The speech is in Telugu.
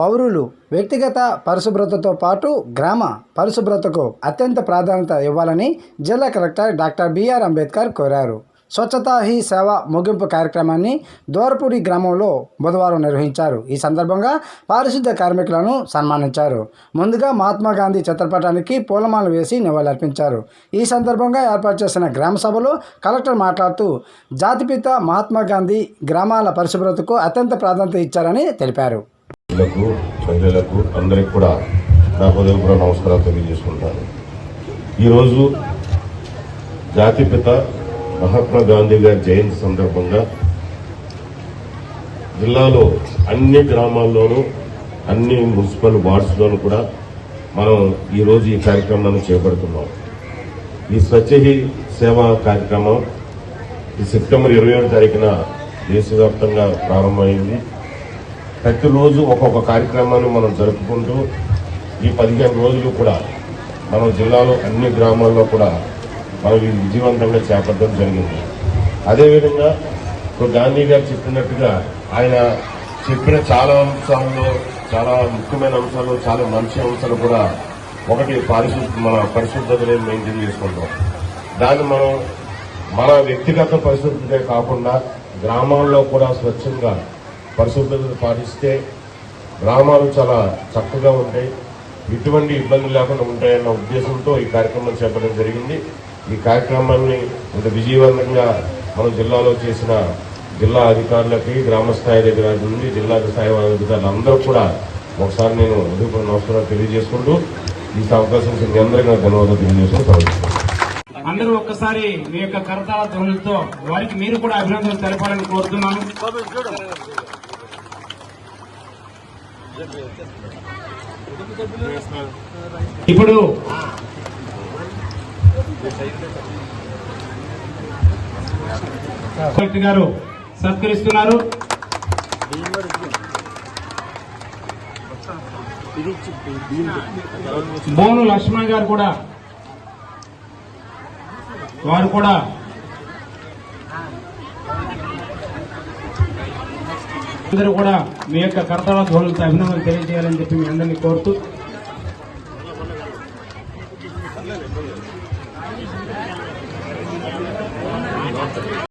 పౌరులు వ్యక్తిగత పరిశుభ్రతతో పాటు గ్రామ పరిశుభ్రతకు అత్యంత ప్రాధాన్యత ఇవ్వాలని జిల్లా కలెక్టర్ డాక్టర్ బిఆర్ అంబేద్కర్ కోరారు. స్వచ్ఛతా హీ సేవ ముగింపు కార్యక్రమాన్ని దోరపూడి గ్రామంలో బుధవారం నిర్వహించారు. ఈ సందర్భంగా పారిశుద్ధ కార్మికులను సన్మానించారు. ముందుగా మహాత్మా గాంధీ చిత్రపటానికి పూలమాలు వేసి నివాళులర్పించారు. ఈ సందర్భంగా ఏర్పాటు చేసిన గ్రామ సభలో కలెక్టర్ మాట్లాడుతూ జాతిపిత మహాత్మా గాంధీ గ్రామాల పరిశుభ్రతకు అత్యంత ప్రాధాన్యత ఇచ్చారని తెలిపారు. పిల్లలకు మహిళలకు అందరికి కూడా నా హృదయపూర్వ నమస్కారాలు తెలియజేసుకుంటాను. ఈరోజు జాతిపిత మహాత్మా గాంధీ గారి జయంతి సందర్భంగా జిల్లాలో అన్ని గ్రామాల్లోనూ అన్ని మున్సిపల్ వార్డ్స్లోనూ కూడా మనం ఈరోజు ఈ కార్యక్రమాన్ని చేపడుతున్నాం. ఈ స్వచ్ఛహి సేవా కార్యక్రమం ఈ సెప్టెంబర్ ఇరవై ఏడు తారీఖున దేశవ్యాప్తంగా ప్రారంభమైంది. ప్రతిరోజు ఒక్కొక్క కార్యక్రమాన్ని మనం జరుపుకుంటూ ఈ పదిహేను రోజులు కూడా మన జిల్లాలో అన్ని గ్రామాల్లో కూడా మనం ఇది విజయవంతంగా చేపట్టడం జరిగింది. అదేవిధంగా ఇప్పుడు గాంధీ గారు చెప్పినట్టుగా ఆయన చెప్పిన చాలా అంశాల్లో చాలా ముఖ్యమైన అంశాలు చాలా మంచి అంశాలు కూడా ఒకటి పారిశుద్ధ మన పరిశుద్ధతని మెయింటైన్ చేసుకుంటాం. దాన్ని మనం మన వ్యక్తిగత పరిశుద్ధతే కాకుండా గ్రామాల్లో కూడా స్వచ్ఛంగా పరిశుభ్రత పాటిస్తే గ్రామాలు చాలా చక్కగా ఉంటాయి. ఎటువంటి ఇబ్బందులు లేకుండా ఉంటాయన్న ఉద్దేశంతో ఈ కార్యక్రమం చేపట్టడం జరిగింది. ఈ కార్యక్రమాన్ని ఇంత విజయవంతంగా మన జిల్లాలో చేసిన జిల్లా అధికారులకి గ్రామ స్థాయి దగ్గర నుండి జిల్లా స్థాయి అధికారులు అందరూ కూడా ఒకసారి నేను ఉదయపూర్ నమస్కారం తెలియజేసుకుంటూ ఈ అవకాశం మీ అందరికీ ధన్యవాదాలు తెలియజేసుకుంటూ అందరూ ఒక్కసారి మీ యొక్క కరతాల ధ్వనులతో వారికి మీరు కూడా అభినందనలు తెలపాలని కోరుతున్నాను. ఇప్పుడు గారు సత్కరిస్తున్నారు. బోను లక్ష్మణ్ గారు కూడా వారు కూడా అందరూ కూడా మీ యొక్క కర్తవ్య ధోరణితో అభినందనలు తెలియజేయాలని చెప్పి మీ అందరినీ కోరుతూ